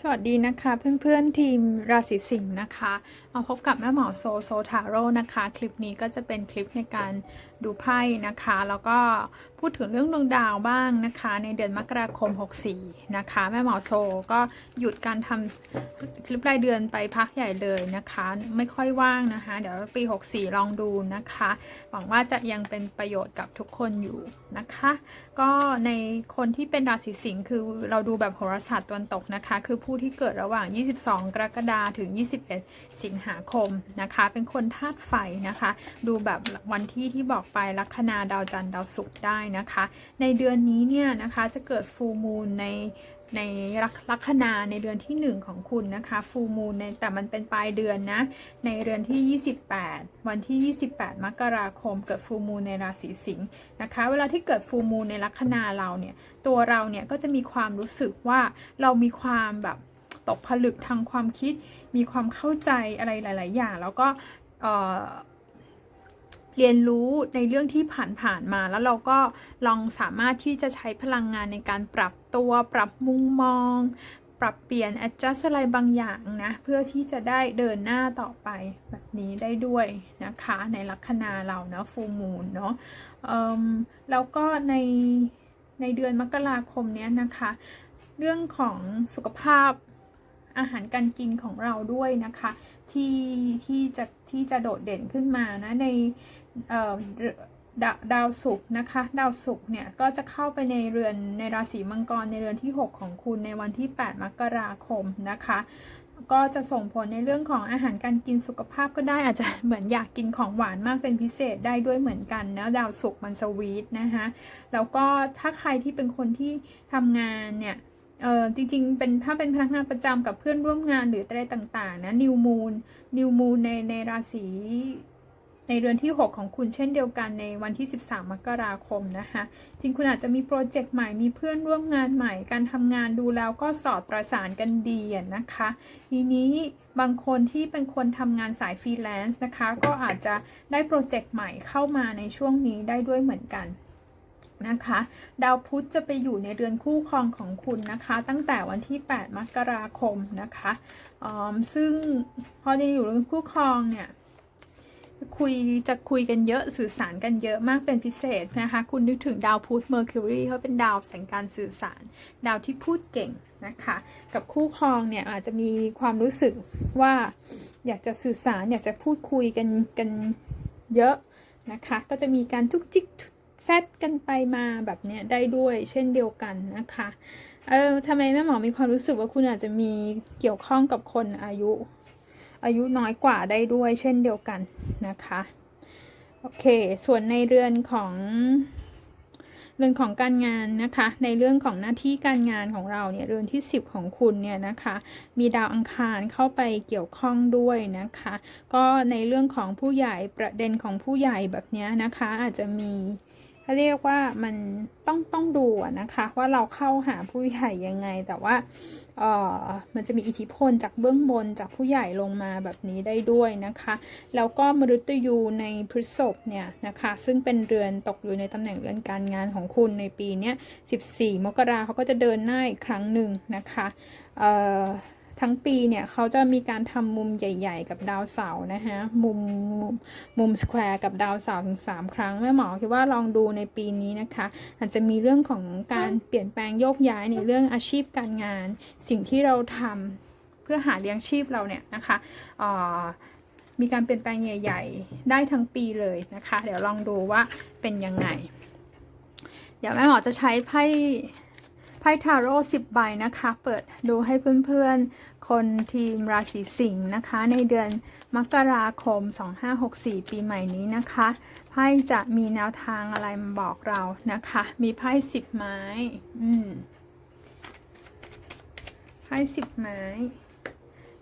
สวัสดีนะคะเพื่อนๆทีมราศีสิงห์นะคะ มาพบกับแม่หมอโซโซทาโร่นะคะ คลิปนี้ก็จะเป็นคลิปในการ ดูไพ่นะคะ แล้วก็พูดถึงเรื่องดวงดาวบ้างนะคะ ในเดือนมกราคม 64 นะคะ แม่หมอโซก็หยุดการทำคลิปรายเดือนไปพักใหญ่เลยนะคะ ไม่ค่อยว่างนะคะ เดี๋ยวปี 64 ลองดูนะคะ หวังว่าจะยังเป็นประโยชน์กับทุกคนอยู่นะคะ ก็ในคนที่เป็นราศีสิงห์คือเราดูแบบโหราศาสตร์ตะวันตกนะคะ คือผู้ที่เกิดระหว่าง 22 กรกฎาคมถึง 21 สิงหาคมนะคะ เป็นคนธาตุไฟนะคะ ดูแบบวันที่ที่บอกไปลัคนาดาวจันทร์ดาวศุกร์ได้นะคะ ในเดือนนี้เนี่ยนะคะจะเกิดฟูมูลในในลัคนาในเดือนที่ 1 ของคุณนะคะฟูมูลในแต่มันเป็นปลายเดือนนะ ในเดือนที่ 28 วันที่ 28 มกราคมเกิดฟูมูลในราศีสิงห์นะคะ เวลาที่เกิดฟูมูลในลัคนาเราเนี่ยตัวเราเนี่ยก็จะมีความรู้สึกว่าเรามีความแบบตกผลึกทางความคิด มีความเข้าใจอะไรหลาย ๆ อย่าง แล้วก็ เรียนรู้ในเรื่องที่ผ่านๆมา แล้วเราก็ลองสามารถที่จะใช้พลังงานในการปรับตัว ปรับมุมมอง ปรับเปลี่ยน adjust อะไรบางอย่างนะ เพื่อที่จะได้เดินหน้าต่อไปแบบนี้ได้ด้วยนะคะ ในลัคนาเราเนาะฟูมูลเนาะแล้วก็ในในเดือนมกราคมเนี้ยนะคะ เรื่องของสุขภาพอาหารการกินของเราด้วยนะคะ ที่ที่จะที่จะโดดเด่นขึ้นมานะใน ดาดาวศุกร์นะคะ ดาวศุกร์เนี่ย ก็จะเข้าไปในเรือนในราศีมังกรในเรือนที่ 6 ของคุณในวันที่ 8 มกราคมนะคะ ก็จะส่งผลในเรื่องของอาหารการกินสุขภาพก็ได้อาจจะเหมือนอยากกินของหวานมากเป็นพิเศษได้ด้วยเหมือนกันนะดาวศุกร์มันสวีทนะคะแล้วก็ถ้าใครที่เป็นคนที่ทำงานเนี่ยเออจริงๆ เป็นถ้าเป็นพนักงานประจำกับเพื่อนร่วมงานหรืออะไรต่างๆนะนิวมูนนิวมูนในในราศี ในเดือนที่ 6 ของคุณเช่นเดียวกันในวันที่ 13 มกราคมนะคะ จริงคุณอาจจะมีโปรเจกต์ใหม่มีเพื่อนร่วมงานใหม่ การทำงานดูแล้วก็สอดประสานกันดีนะคะ ทีนี้บางคนที่เป็นคนทำงานสายฟรีแลนซ์นะคะ ก็อาจจะได้โปรเจกต์ใหม่เข้ามาในช่วงนี้ได้ด้วยเหมือนกันนะคะดาวพุธจะไปอยู่ในเรือนคู่ครองของคุณนะคะ ตั้งแต่วันที่ 8 มกราคมนะคะซึ่งพอจะอยู่เรือนคู่ครองเนี่ย คุยจะคุยกันเยอะสื่อสารกันเยอะมากเป็นพิเศษนะคะ คุณนึกถึงดาวพุธเมอร์คิวรีเขาเป็นดาวแสงการสื่อสาร ดาวที่พูดเก่งนะคะ กับคู่ครองเนี่ยอาจจะมีความรู้สึกว่าอยากจะสื่อสารอยากจะพูดคุยกันกันเยอะนะคะ ก็จะมีการทุกจิกแซดกันไปมาแบบเนี้ยได้ด้วยเช่นเดียวกันนะคะเออทำไมแม่หมอมีความรู้สึกว่าคุณอาจจะมีเกี่ยวข้องกับคนอายุ อายุน้อยกว่าได้ด้วยเช่นเดียวกันนะคะ โอเค ส่วนในเรือนของเรื่อนของการงานนะคะ ในเรื่องของหน้าที่การงานของเราเนี่ยเรือนที่ 10 ของคุณเนี่ยนะคะ มีดาวอังคารเข้าไปเกี่ยวข้องด้วยนะคะ ก็ในเรื่องของผู้ใหญ่ประเด็นของผู้ใหญ่แบบนี้นะคะ อาจจะมี เขาเรียกว่ามันต้องต้องดูนะคะว่าเราเข้าหาผู้ใหญ่ยังไง แต่ว่าเออมันจะมีอิทธิพลจากเบื้องบนจากผู้ใหญ่ลงมาแบบนี้ได้ด้วยนะคะ แล้วก็มฤตยูในพฤษภเนี่ยนะคะ ซึ่งเป็นเรือนตกอยู่ในตำแหน่งเรือนการงานของคุณในปีนี้14 มกราเขาก็จะเดินหน้าอีกครั้งหนึ่งนะคะเออ ทั้งปีเนี่ยเขาจะมีการทำมุมใหญ่ ๆ กับดาวเสาร์นะคะมุมมุมมุมสแควร์กับดาวเสาร์ถึง 3 ครั้งแม่หมอคิดว่าลองดูในปีนี้นะคะอาจจะมีเรื่องของการเปลี่ยนแปลงโยกย้ายในเรื่องอาชีพการงาน สิ่งที่เราทำเพื่อหาเลี้ยงชีพเราเนี่ยนะคะมีการเปลี่ยนแปลงใหญ่ ๆ ได้ทั้งปีเลยนะคะ เดี๋ยวลองดูว่าเป็นยังไง เดี๋ยวแม่หมอจะใช้ไพ่ไพ่ทาโร่สิบใบนะคะ เปิดดูให้เพื่อนๆ คนทีมราศีสิงห์นะคะ ในเดือนมกราคม 2564 ปีใหม่นี้นะคะไพ่จะมีแนวทางอะไรมาบอกเรานะคะ มีไพ่สิบไม้ อืมไพ่สิบไม้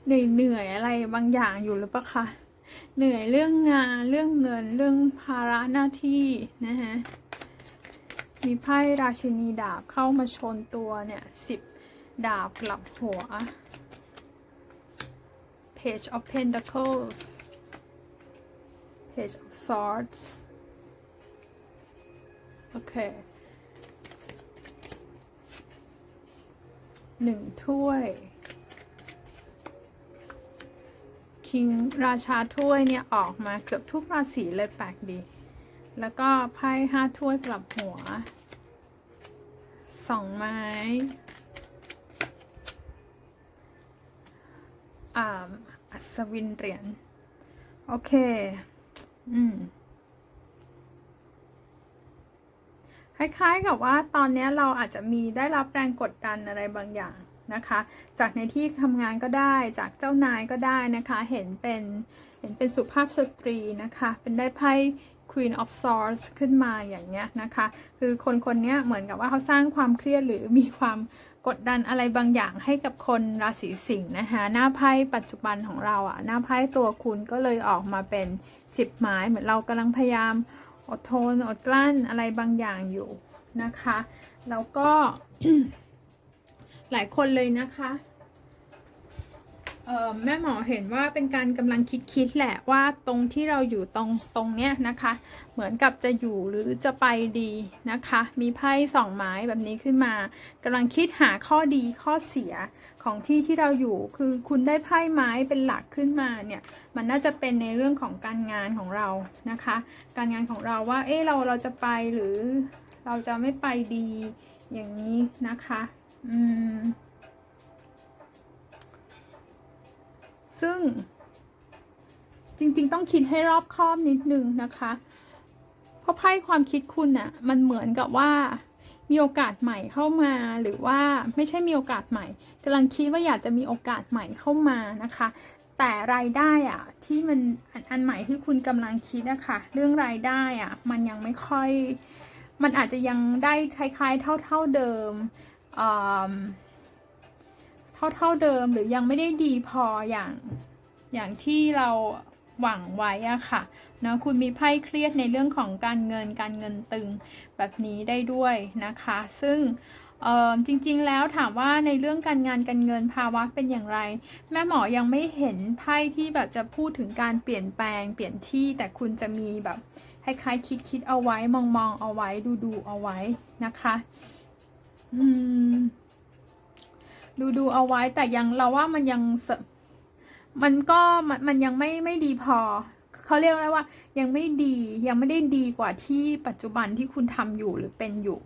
เหนื่อยเหนื่อยอะไรบางอย่างอยู่หรือเปล่าคะเหนื่อยเรื่องงานเรื่องเงินเรื่องภาระหน้าที่นะคะมีไพ่ราชินีดาบเข้ามาชนตัวเนี่ยสิบดาบกลับหัว Page of Pentacles Page of Swords โอเคหนึ่งถ้วย คิงราชาถ้วยเนี่ย ออกมาเกือบทุกราศีเลยแปลกดี แล้วก็ไพ่ห้าถ้วยกลับหัว สองไม้อ่า ศวินเหรียญ โอเค อืม คล้ายๆกับว่าตอนนี้เราอาจจะมีได้รับแรงกดดันอะไรบางอย่างนะคะ จากในที่ทำงานก็ได้ จากเจ้านายก็ได้นะคะ เห็นเป็น เห็นเป็นสุภาพสตรีนะคะ เป็นได้ไพ่ Queen of Swords ขึ้นมาอย่างเงี้ยนะคะ คือคนคนนี้เหมือนกับว่าเขาสร้างความเครียดหรือมีความกดดันอะไรบางอย่างให้กับคนราศีสิงห์นะคะหน้าไพ่ปัจจุบันของเราอะหน้าไพ่ตัวคุณก็เลยออกมาเป็น10ไม้เหมือนเรากำลังพยายามอดทนอดกลั้นอะไรบางอย่างอยู่นะคะ แล้วก็หลายคนเลยนะคะ แม่หมอเห็นว่าเป็นการกำลังคิดคิดๆแหละว่าตรงที่เราอยู่ตรงตรงเนี้ยนะคะ เหมือนกับจะอยู่หรือจะไปดีนะคะ มีไพ่สองไม้แบบนี้ขึ้นมากำลังคิดหาข้อดีข้อเสียของที่ที่เราอยู่คือคุณได้ไพ่ไม้เป็นหลักขึ้นมาเนี่ยมันน่าจะเป็นในเรื่องของการงานของเรานะคะ การงานของเราว่าเอ๊ะเราเราจะไปหรือเราจะไม่ไปดีอย่างนี้นะคะ อืม ซึ่ง จริงๆ ต้องคิดให้รอบคอบนิดนึงนะคะ เพราะไพ่ความคิดคุณอะมันเหมือนกับว่า มีโอกาสใหม่เข้ามาหรือว่าไม่ใช่มีโอกาสใหม่กำลังคิดว่าอยากจะมีโอกาสใหม่เข้ามานะคะ แต่รายได้อะที่มันอันใหม่ที่คุณกำลังคิดนะคะเรื่องรายได้อะมันยังไม่ค่อย มันอาจจะยังได้คล้าย ๆ เท่า ๆเดิมอืม เท่าๆเดิมหรือยังไม่ได้ดีพออย่างอย่างที่เราหวังไว้อะค่ะเนาะคุณมีไพ่เครียดในเรื่องของการเงินการเงินตึงแบบนี้ได้ด้วยนะคะ ซึ่งจริงๆ แล้วถามว่าในเรื่องการงานการเงินภาวะเป็นอย่างไร แม่หมอยังไม่เห็นไพ่ที่แบบจะพูดถึงการเปลี่ยนแปลงเปลี่ยนที่แต่คุณจะมีแบบคล้ายๆคิดคิดเอาไว้มองมองๆเอาไว้ดูดูๆเอาไว้นะคะ อืม ดูดูเอาไว้แต่ยังเราว่ามันยังมันก็มันมันยังไม่ไม่ดีพอเขาเรียกอะไรว่า ยังไม่ดียังไม่ได้ดีกว่าที่ปัจจุบันที่คุณทำอยู่หรือเป็นอยู่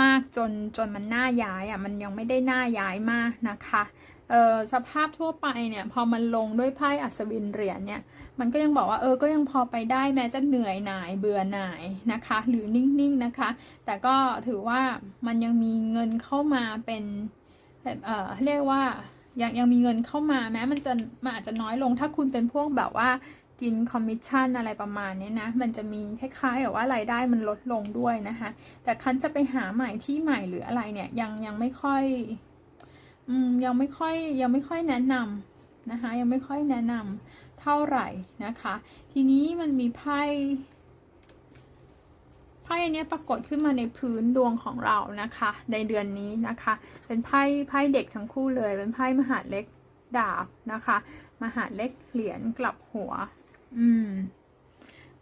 มากจนจนมันน่าย้ายอะมันยังไม่ได้น่าย้ายมากนะคะเออสภาพทั่วไปเนี่ย พอมันลงด้วยไพ่อัศวินเหรียญเนี่ย มันก็ยังบอกว่าเออก็ยังพอไปได้แม้จะเหนื่อยหน่ายเบื่อหน่ายนะคะ หรือนิ่งๆนะคะ แต่ก็ถือว่ามันยังมีเงินเข้ามาเป็น เอ่อเรียกว่ายังยังมีเงินเข้ามาแม้มันจะมันอาจจะน้อยลงถ้าคุณเป็นพวกแบบว่ากินคอมมิชชั่นอะไรประมาณนี้นะ มันจะมีคล้ายๆกับว่ารายได้มันลดลงด้วยนะคะ แต่คันจะไปหาใหม่ที่ใหม่หรืออะไรเนี่ยยังยังไม่ค่อยอืมยังไม่ค่อยยังไม่ค่อยแนะนำนะคะ ยังไม่ค่อยแนะนำเท่าไหร่นะคะ ทีนี้มันมีไพ่ ไพ่อันนี้ปรากฏขึ้นมาในพื้นดวงของเรานะคะ ในเดือนนี้นะคะ เป็นไพ่ไพ่เด็กทั้งคู่เลย เป็นไพ่มหาเล็กดาบนะคะ มหาเล็กเหรียญกลับหัว อืม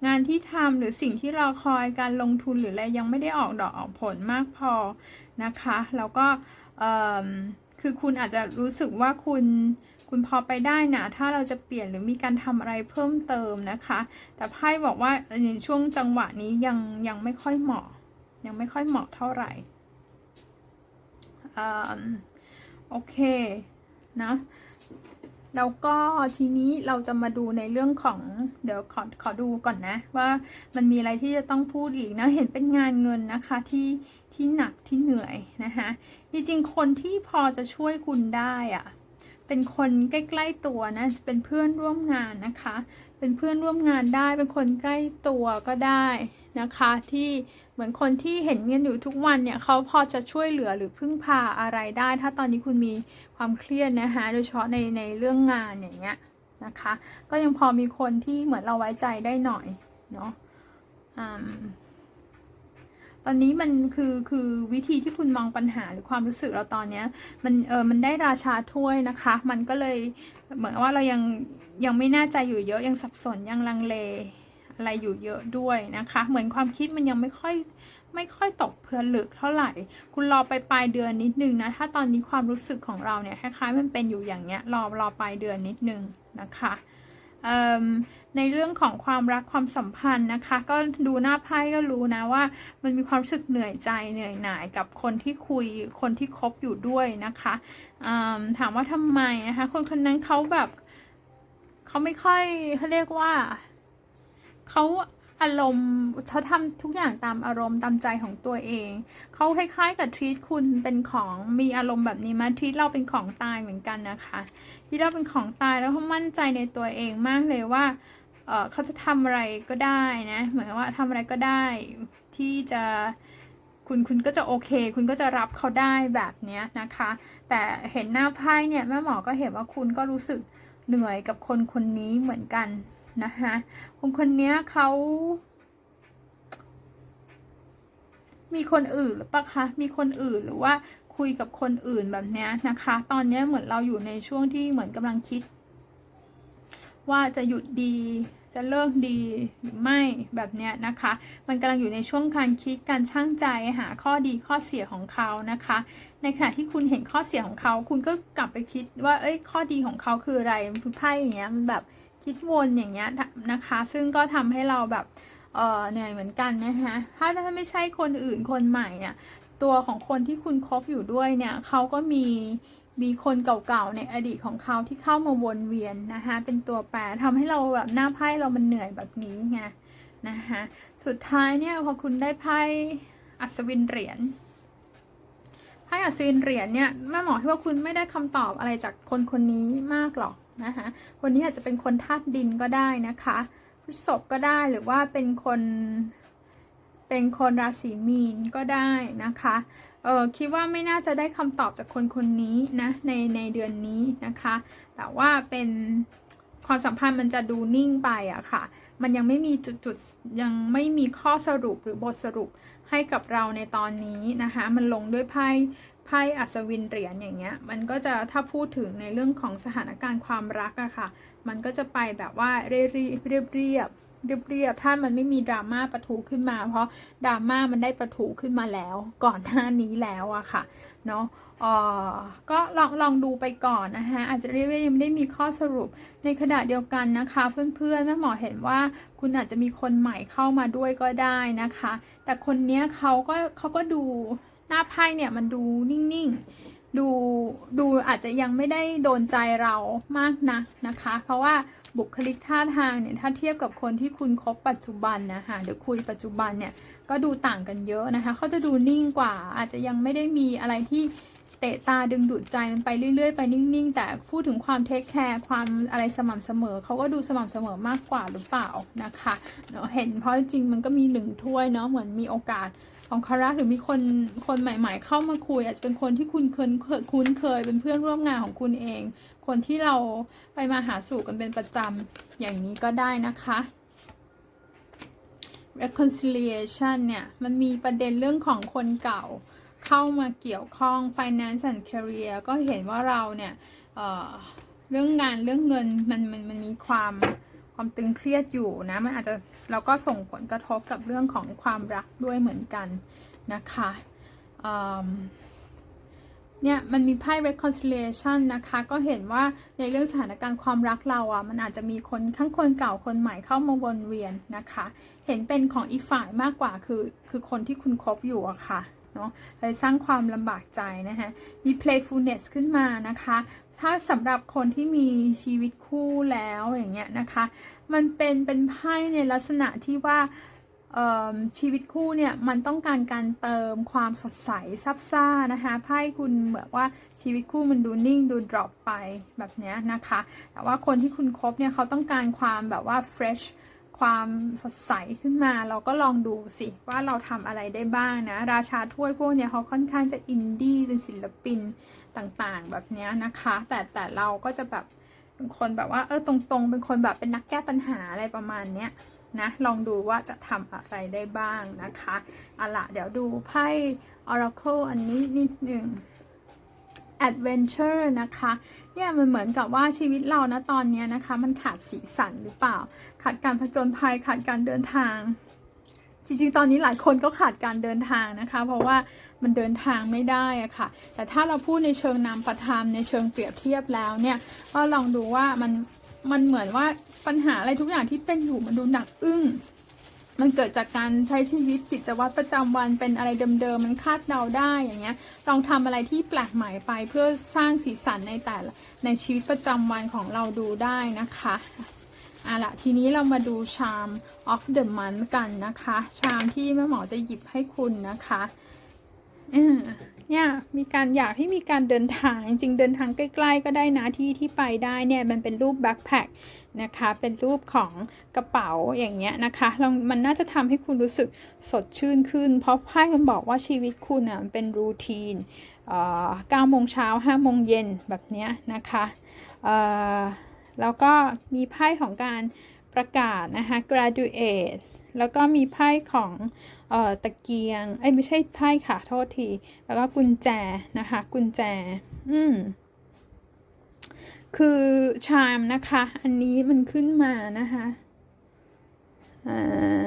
งานที่ทำหรือสิ่งที่เราคอยการลงทุนหรืออะไรยังไม่ได้ออกดอกออกผลมากพอนะคะ แล้วก็คือคุณอาจจะรู้สึกว่าคุณ คุณพอไปได้นะถ้าเราจะเปลี่ยนหรือมีการทำอะไรเพิ่มเติมนะคะ แต่ไพ่บอกว่าในช่วงจังหวะนี้ยังยังไม่ค่อยเหมาะ ยังไม่ค่อยเหมาะเท่าไหร่อืมโอเคนะแล้วก็ทีนี้เราจะมาดูในเรื่องของเดี๋ยวขอขอดูก่อนนะ ว่ามันมีอะไรที่จะต้องพูดอีกนะเห็นเป็นงานเงินนะคะที่ที่หนักที่เหนื่อยนะคะจริงๆคนที่พอจะช่วยคุณได้อะ เป็นคนใกล้ ๆตัวนะจะเป็นเพื่อนร่วมงานนะคะ เป็นเพื่อนร่วมงานได้ เป็นคนใกล้ตัวก็ได้นะคะ ที่เหมือนคนที่เห็นกันอยู่ทุกวันเนี่ยเขาพอจะช่วยเหลือหรือพึ่งพาอะไรได้ ถ้าตอนนี้คุณมีความเครียดนะคะโดยเฉพาะในในเรื่องงานอย่างเงี้ยนะคะ ก็ยังพอมีคนที่เหมือนเราไว้ใจได้หน่อยเนาะอืม ตอนนี้มันคือคือวิธีที่คุณมองปัญหาหรือความรู้สึกเราตอนเนี้ยมันเออมันได้ราชาถ้วยนะคะ มันก็เลยเหมือนว่าเรายังยังไม่แน่ใจอยู่เยอะยังสับสนยังลังเลอะไรอยู่เยอะด้วยนะคะ เหมือนความคิดมันยังไม่ค่อยไม่ค่อยตกเพลึกเท่าไหร่ คุณรอไปปลายเดือนนิดนึงนะ ถ้าตอนนี้ความรู้สึกของเราเนี่ยคล้ายๆมันเป็นอยู่อย่างเงี้ยรอรอปลายเดือนนิดนึงนะคะ ในเรื่องของความรักความสัมพันธ์นะคะ ก็ดูหน้าไพ่ก็รู้นะว่า มันมีความรู้สึกเหนื่อยใจเหนื่อยหน่ายกับคนที่คุยคนที่คบอยู่ด้วยนะคะถามว่าทำไมนะคะคนคนนั้นเขาแบบเขาไม่ค่อยเขาเรียกว่าเขาอารมณ์เขาทำทุกอย่างตามอารมณ์ตามใจของตัวเอง เขาคล้ายๆกับท e ี t คุณเป็นของมีอารมณ์แบบนี้มาท e ี t เราเป็นของตายเหมือนกันนะคะ ที่เราเป็นของตายแล้วเขามั่นใจในตัวเองมากเลยว่าเเขาจะทำอะไรก็ได้นะเหมือนว่าทำอะไรก็ได้ที่จะคุณคุณก็จะโอเค คุณก็จะรับเขาได้แบบเนี้ยนะคะ แต่เห็นหน้าไพ่เนี่ยแม่หมอก็เห็นว่าคุณก็รู้สึกเหนื่อยกับคนคนนี้เหมือนกันนะคะคนคนนี้เขามีคนอื่นหรือปะคะ มีคนอื่นหรือว่า คุยกับคนอื่นแบบนี้นะคะ ตอนนี้เหมือนเราอยู่ในช่วงที่เหมือนกำลังคิด ว่าจะหยุดดีจะเลิกดีหรือไม่แบบนี้นะคะ มันกำลังอยู่ในช่วงการคิดการช่างใจหาข้อดีข้อเสียของเขานะคะ ในขณะที่คุณเห็นข้อเสียของเขา คุณก็กลับไปคิดว่า เอ้ย ข้อดีของเขาคืออะไรมันไพ่อย่างเงี้ยมันแบบคิดวนอย่างเงี้ยนะคะ ซึ่งก็ทำให้เราแบบเออเหนื่อยเหมือนกันนะคะถ้าถ้าไม่ใช่คนอื่นคนใหม่เนี่ย ตัวของคนที่คุณคบอยู่ด้วยเนี่ยเขาก็มีมีคนเก่าๆในอดีตของเขาที่เข้ามาวนเวียนนะคะเป็นตัวแปรทำให้เราแบบหน้าไพ่เรามันเหนื่อยแบบนี้ไงนะคะสุดท้ายเนี่ยพอคุณได้ไพ่อัศวินเหรียญไพ่อัศวินเหรียญเนี่ยแม่หมอที่ว่าคุณไม่ได้คำตอบอะไรจากคนคนนี้มากหรอกนะคะคนนี้อาจจะเป็นคนธาตุดินก็ได้นะคะพฤษภก็ได้หรือว่าเป็นคน เป็นคนราศีมีนก็ได้นะคะเออคิดว่าไม่น่าจะได้คำตอบจากคนคนนี้นะในในเดือนนี้นะคะ แต่ว่าเป็นความสัมพันธ์มันจะดูนิ่งไปอะค่ะ มันยังไม่มีจุดจุดยังไม่มีข้อสรุปหรือบทสรุปให้กับเราในตอนนี้นะคะ มันลงด้วยไพ่ไพ่อัศวินเหรียญอย่างเงี้ย มันก็จะถ้าพูดถึงในเรื่องของสถานการณ์ความรักอะค่ะ มันก็จะไปแบบว่าเรียบเรียบ เรียบเบียบๆถ้ามันไม่มีดราม่าประทุขึ้นมา เพราะดราม่ามันได้ประทุขึ้นมาแล้ว ก่อนหน้านี้แล้วอะค่ะเนาะออก็ลองลองดูไปก่อนนะคะอาจจะเรียกว่ายังไม่ได้มีข้อสรุปในขณะเดียวกันนะคะเพื่อนๆแม่หมอเห็นว่าคุณอาจจะมีคนใหม่เข้ามาด้วยก็ได้นะคะ แต่คนเนี้ยเขาก็เขาก็ดูหน้าไพ่เนี่ยมันดูนิ่งๆ ดูดูอาจจะยังไม่ได้โดนใจเรามากนะนะคะ เพราะว่าบุคลิกท่าทางเนี่ยถ้าเทียบกับคนที่คุณคบปัจจุบันนะคะหรือคุยปัจจุบันเนี่ยก็ดูต่างกันเยอะนะคะเขาจะดูนิ่งกว่า อาจจะยังไม่ได้มีอะไรที่เตะตาดึงดูดใจมันไปเรื่อยๆ ไปนิ่งๆ แต่พูดถึงความเทคแคร์ความอะไรสม่ำเสมอ เขาก็ดูสม่ำเสมอมากกว่าหรือเปล่านะคะเนาะเห็นเพราะจริงมันก็มีหนึ่งถ้วยเนาะเหมือนมีโอกาส ของคารักหรือมีคนคนใหม่ ๆ เข้ามาคุย อาจจะเป็นคนที่คุณเคยคุ้นเคยเป็นเพื่อนร่วมงานของคุณเอง คนที่เราไปมาหาสู่กันเป็นประจำอย่างนี้ก็ได้นะคะ reconciliation เนี่ย มันมีประเด็นเรื่องของคนเก่าเข้ามาเกี่ยวข้อง finance and career ก็เห็นว่าเราเนี่ยเเรื่องงานเรื่องเงินมันมันมันมีความ ความตึงเครียดอยู่นะมันอาจจะเราก็ส่งผลกระทบกับเรื่องของความรักด้วยเหมือนกันนะคะเนี่ยมันมีไพ่ reconciliation นะคะ ก็เห็นว่าในเรื่องสถานการณ์ความรักเราอะมันอาจจะมีคนทั้งคนเก่าคนใหม่เข้ามาวนเวียนนะคะ เห็นเป็นของอีกฝ่ายมากกว่าคือคือคนที่คุณคบอยู่อะค่ะ เนาะเลยสร้างความลำบากใจนะคะมี playfulness ขึ้นมานะคะ ถ้าสำหรับคนที่มีชีวิตคู่แล้วอย่างเงี้ยนะคะ มันเป็นเป็นไพ่ในลักษณะที่ว่าชีวิตคู่เนี่ยมันต้องการการเติมความสดใสซับซ่านะคะไพ่คุณเหมือนว่าชีวิตคู่มันดูนิ่งดูดรอปไปแบบนี้นะคะ แต่ว่าคนที่คุณคบเนี่ยเขาต้องการความแบบว่า fresh ความสดใสขึ้นมา เราก็ลองดูสิว่าเราทำอะไรได้บ้างนะ ราชาถ้วยพวกเนี้ยเขาค่อนข้างจะอินดี้เป็นศิลปินต่างๆ แบบนี้นะคะ แต่แต่เราก็จะแบบเป็นคนแบบว่าเออตรงๆ เป็นคนแบบเป็นนักแก้ปัญหาอะไรประมาณเนี้ยนะลองดูว่าจะทำอะไรได้บ้างนะคะเอาละเดี๋ยวดูไพ่ Oracle อันนี้นิดหนึ่ง Adventure นะคะเนี่ยมันเหมือนกับว่าชีวิตเรานะตอนนี้นะคะ มันขาดสีสันหรือเปล่า ขาดการผจญภัยขาดการเดินทาง จริงๆ ตอนนี้หลายคนก็ขาดการเดินทางนะคะ เพราะว่ามันเดินทางไม่ได้อะค่ะ แต่ถ้าเราพูดในเชิงนามประธรรมในเชิงเปรียบเทียบแล้วเนี่ยก็ลองดูว่ามันมันเหมือนว่าปัญหาอะไรทุกอย่างที่เป็นอยู่มันดูหนักอึ้ง มันเกิดจากการใช้ชีวิตกิจวัตรประจำวันเป็นอะไรเดิมๆมันคาดเดาได้อย่างเงี้ยลองทำอะไรที่แปลกใหม่ไปเพื่อสร้างสีสันในแต่ละในชีวิตประจำวันของเราดูได้นะคะอะละทีนี้เรามาดู charm of the month กันนะคะ ชามที่แม่หมอจะหยิบให้คุณนะคะอื เนี่ยมีการอยากให้มีการเดินทางจริงเดินทางใกล้ๆก็ได้นะที่ที่ไปได้เนี่ยมันเป็นรูปแบ็คแพคนะคะเป็นรูปของกระเป๋าอย่างเงี้ยนะคะลองมันน่าจะทำให้คุณรู้สึกสดชื่นขึ้น เพราะไพ่มันบอกว่าชีวิตคุณอะมันเป็นรูทีนเอ่อ9โมงเช้า5โมงเย็นแบบเนี้ยนะคะเอ่อแล้วก็มีไพ่ของการประกาศนะคะ graduate แล้วก็มีไพ่ของเอ่อตะเกียงเอ้ยไม่ใช่ไพ่ค่ะโทษที แล้วก็กุญแจนะคะ กุญแจ อืมคือชามนะคะ อันนี้มันขึ้นมานะคะอ่า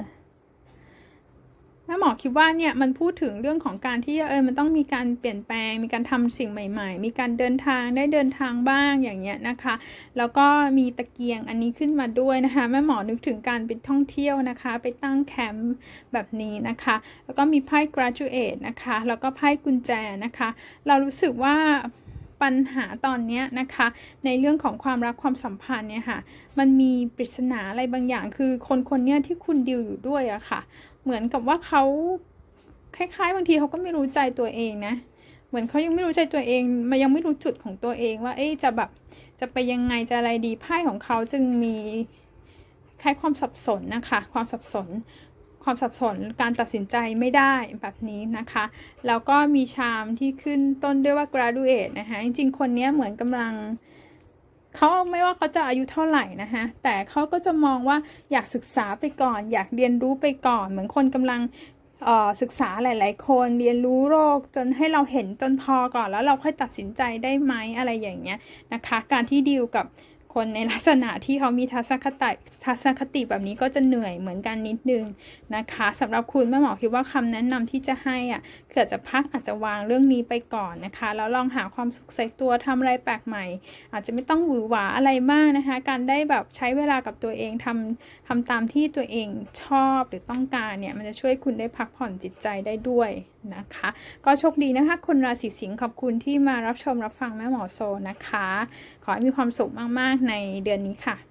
แม่หมอคิดว่าเนี่ยมันพูดถึงเรื่องของการที่เออมันต้องมีการเปลี่ยนแปลง มีการทำสิ่งใหม่ ๆ มีการเดินทางได้เดินทางบ้างอย่างเงี้ยนะคะ แล้วก็มีตะเกียงอันนี้ขึ้นมาด้วยนะคะแม่หมอนึกถึงการไปท่องเที่ยวนะคะ ไปตั้งแคมป์แบบนี้นะคะ แล้วก็มีไพ่ graduate นะคะแล้วก็ไพ่กุญแจนะคะ เรารู้สึกว่าปัญหาตอนเนี้ยนะคะ ในเรื่องของความรักความสัมพันธ์เนี่ยค่ะ มันมีปริศนาอะไรบางอย่าง คือคนคนเนี้ยที่คุณดิวอยู่ด้วยอะค่ะ เหมือนกับว่าเขาคล้ายๆ บางทีเขาก็ไม่รู้ใจตัวเองนะ เหมือนเขายังไม่รู้ใจตัวเองมันยังไม่รู้จุดของตัวเองว่า เอ๊จะแบบจะไปยังไงจะอะไรดีไพ่ของเขาจึงมีคล้ายความสับสนนะคะ ความสับสน ความสับสนการตัดสินใจไม่ได้แบบนี้นะคะ แล้วก็มีชามที่ขึ้นต้นด้วยว่า graduate นะคะ จริงๆ คนนี้เหมือนกำลัง เขาไม่ว่าเขาจะอายุเท่าไหร่นะคะแต่เขาก็จะมองว่าอยากศึกษาไปก่อน อยากเรียนรู้ไปก่อน เหมือนคนกำลังศึกษาหลาย ๆ คนเรียนรู้โรคจนให้เราเห็นจนพอก่อนแล้วเราค่อยตัดสินใจได้ไหมอะไรอย่างเงี้ยนะคะ การที่ดีลกับ คนในลักษณะที่เขามีทัศนคติทัศนคติแบบนี้ก็จะเหนื่อยเหมือนกันนิดนึงนะคะสำหรับคุณแม่หมอคิดว่าคำแนะนำที่จะให้อะเกิดจะพักอาจจะวางเรื่องนี้ไปก่อนนะคะ แล้วลองหาความสุขใส่ตัวทำอะไรแปลกใหม่ อาจจะไม่ต้องหวือหวาอะไรมากนะคะ การได้แบบใช้เวลากับตัวเองทำทำตามที่ตัวเองชอบหรือต้องการเนี่ยมันจะช่วยคุณได้พักผ่อนจิตใจได้ด้วยนะคะ ก็โชคดีนะคะ คนราศีสิงห์ขอบคุณที่มารับชมรับฟังแม่หมอโซนะคะ ขอให้มีความสุขมาก ๆ ในเดือนนี้ค่ะ